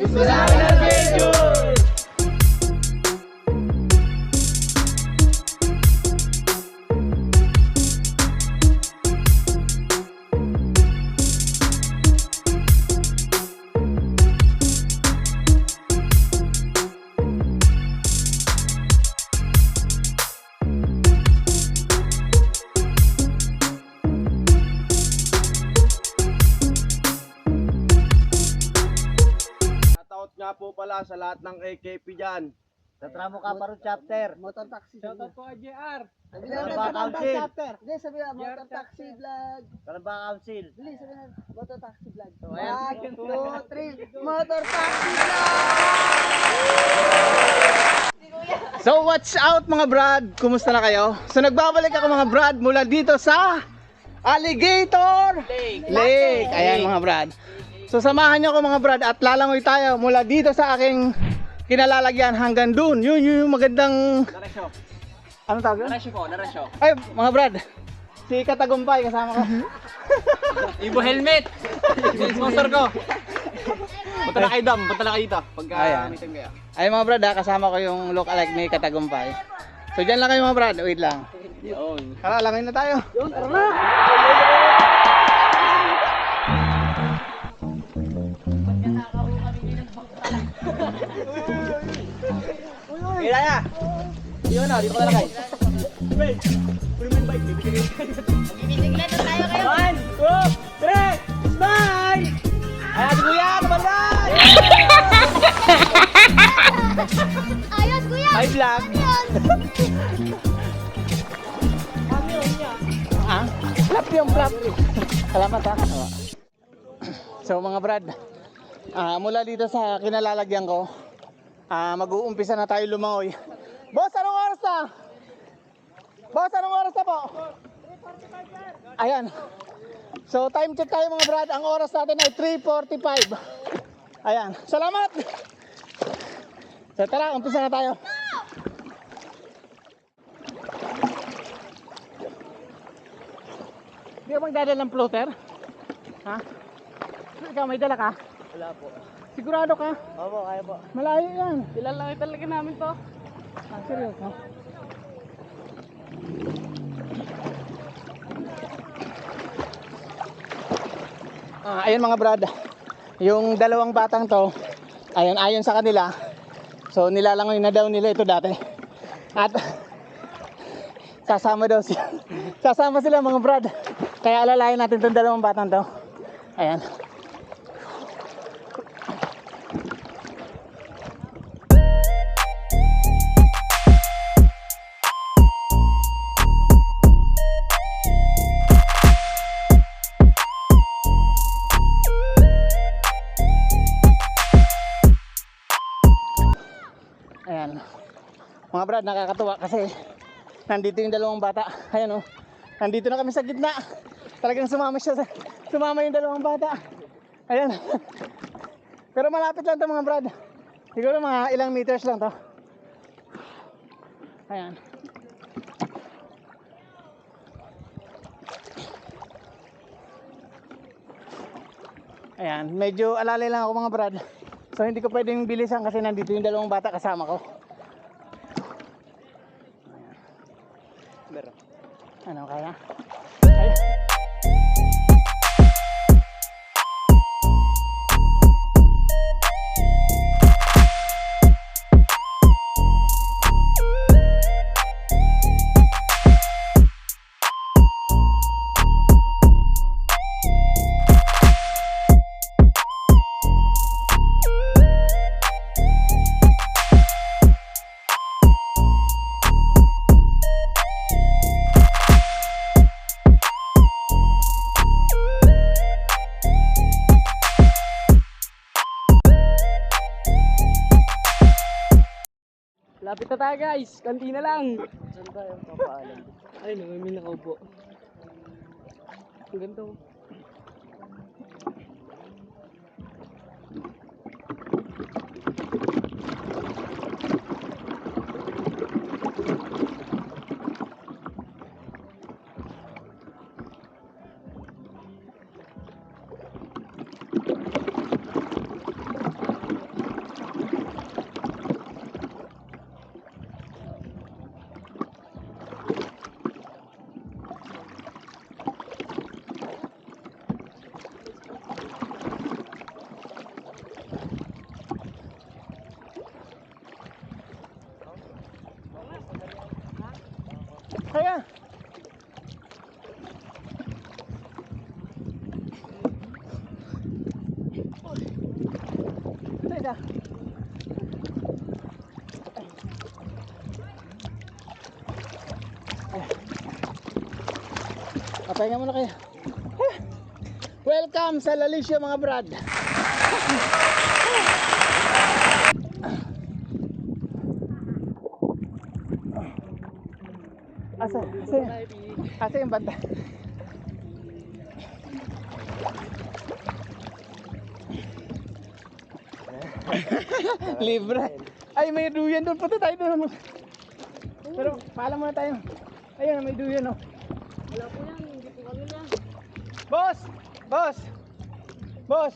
Shoutout nga pala sa lahat ng AKP dyan. Sa Tramo Kaparo chapter. Motor taxi. Shoutout po kay JR. Sabi na ba, sa Council? chapter. Hindi, sabi na, motor taxi vlog. Kalamba Council. Dili, sabi na, motor taxi vlog. ayan. One, two, three, motor taxi vlog! So watch out mga brad, kumusta na kayo? So nagbabalik ako mga brad mula dito sa Alligator Lake. Lake. Ayan mga brad. So samahan niyo ako mga brad at lalangoy tayo mula dito sa aking kinalalagyan hanggang dun. Yun yun yung magandang Narasyo. ano tawag yun? Narasyo po, narasyo. Ay mga brad. Si Katagumpay kasama ko. Ibo helmet. Yung sponsor ko. Punta na kayo dam, punta na kayo dito. Pagka Ayan. meeting kayo. Ay mga brad ha, kasama ko yung look alike ni Katagumpay. So dyan lang kayo mga brad, wait lang. Yun. Tara, langoy na tayo. Kaya Yun dito ka nalagay. One, two, three, smile! Ayan si Kuya! Ayos, kuya! Hi vlog! Ah, flap yung flap. Salamat ha. So mga brad, ah, mula dito sa kinalalagyan ko, ah, mag-uumpisa na tayo lumangoy. Boss, anong oras na? Boss, anong oras na po? Ayan. So time check tayo mga brad. Ang oras natin ay 3.45. Ayan. Salamat! So tara, umpisa na tayo. Di ka magdadala ng floater? Ha? Ikaw may dala ka? Wala po. Sigurado ka? Opo, kaya po. Malayo yan. Ilalaki talaga namin to. Ah, ayun mga brad. Yung dalawang batang to, ayun ayon sa kanila. So nilalangoy na daw nila ito dati. At sasama daw sila. sasama sila mga brad. Kaya alalayan natin itong dalawang batang to. Ayan. Ayan. Mga brad, nakakatuwa kasi nandito yung dalawang bata. Ayan oh. Nandito na kami sa gitna. Talagang sumama siya sa, sumama yung dalawang bata. Ayan. Pero malapit lang to mga brad. Siguro mga ilang meters lang to. Ayan. Ayan, medyo alalay lang ako mga brad. So hindi ko pwedeng bilisan kasi nandito yung dalawang bata kasama ko. Tayo guys, kantina lang. Saan tayo papaalam? Ay, may nakaupo. Ang ganito. Pahinga muna kayo. Welcome sa Lalisio mga brad. Asa? Asa? Asa yung banda? Libre. Ay, may duyan doon. Punta tayo doon. Pero, paalam muna tayo. Ayun, may duyan, oh. Wala po yan. Boss! Boss! Boss!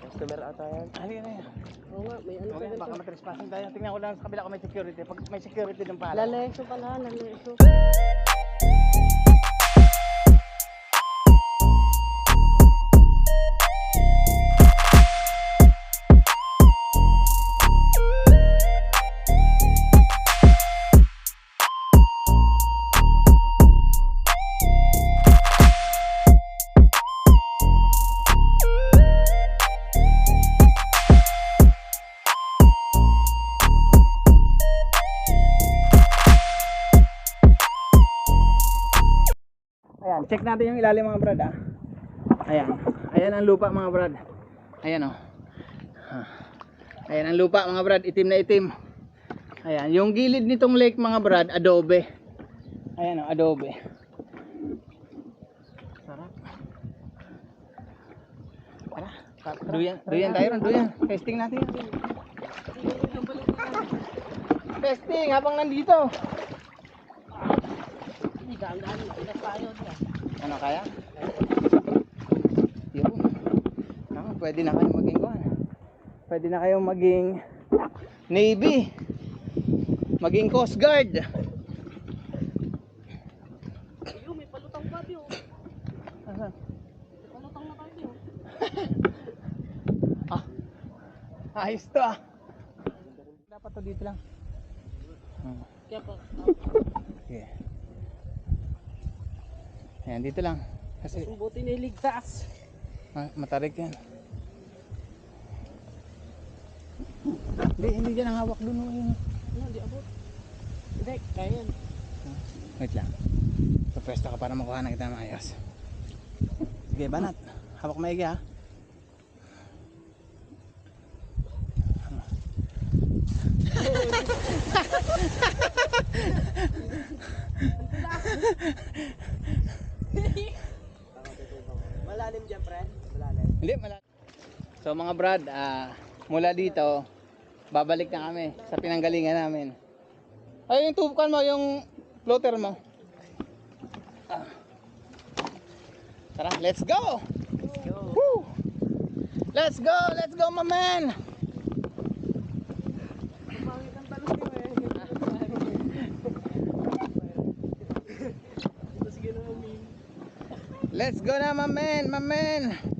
Customer ata yan. Halika na yan. Oo nga, may ano Okay, baka matrespassing tayo. Tingnan ko lang sa kabila kung may security. Pag may security ng pala. Laleso pala, laleso. Natin yung ilalim mga brad ah. Ayan. Ayan ang lupa mga brad. Ayan oh. Ah. Ayan ang lupa mga brad, itim na itim. Ayan, yung gilid nitong lake mga brad, adobe. Ayan oh, adobe. Sarap. Tara, duyan, duyan tayo duyan. Testing natin. Testing habang nandito. Ano kaya? Yun. Ano, pwede na kayo maging kuhan. Pwede na kayo maging Navy. Maging Coast Guard. Ayun, may palutang pa, Bio. Asan? Palutang na tayo, Bio. Ah. Ayos to ah. Dapat to dito lang. Hmm. Kaya pa, Sige. Ayan, dito lang. Kasi buti na iligtas. ma- matarik yan. Hindi, hindi dyan ang hawak dun. oh, yun. Ano, di abot. Hindi, kaya yan. Wait lang. Papwesto ka para makuha na kita ng ayos. Sige, banat. Hawak maigi ha. Malalim dyan, pre. Malalim. Hindi, malalim. So mga brad, ah, mula dito, babalik na kami sa pinanggalingan namin. Ay, yung tubukan mo, yung floater mo. Ah. Tara, let's go! Woo! Let's go! Let's go, my man! Let's go na, my man, my man!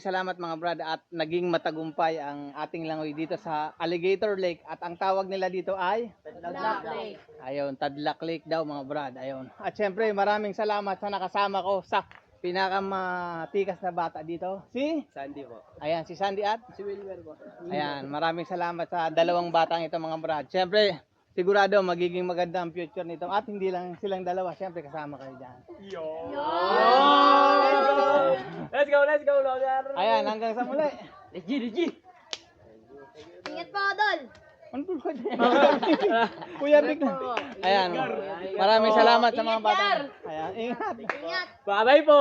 maraming salamat mga brad at naging matagumpay ang ating langoy dito sa Alligator Lake at ang tawag nila dito ay Ayun, Tadlak Lake daw mga brad. Ayun. At syempre, maraming salamat sa nakasama ko sa pinakamatikas na bata dito. Si Sandy po. Ayan, si Sandy at Si Wilmer po. Ayan, maraming salamat sa dalawang batang ito mga brad. Siyempre, sigurado magiging maganda ang future nito at hindi lang silang dalawa, siyempre kasama kayo dyan. Let's go, let's go, Logar. Ayan, hanggang sa muli. Ingat po, Dol. Ano po ka dyan? Kuya Vic na. Ayan, maraming salamat sa mga batang. Ayan, ingat. Ingat. Bye-bye po.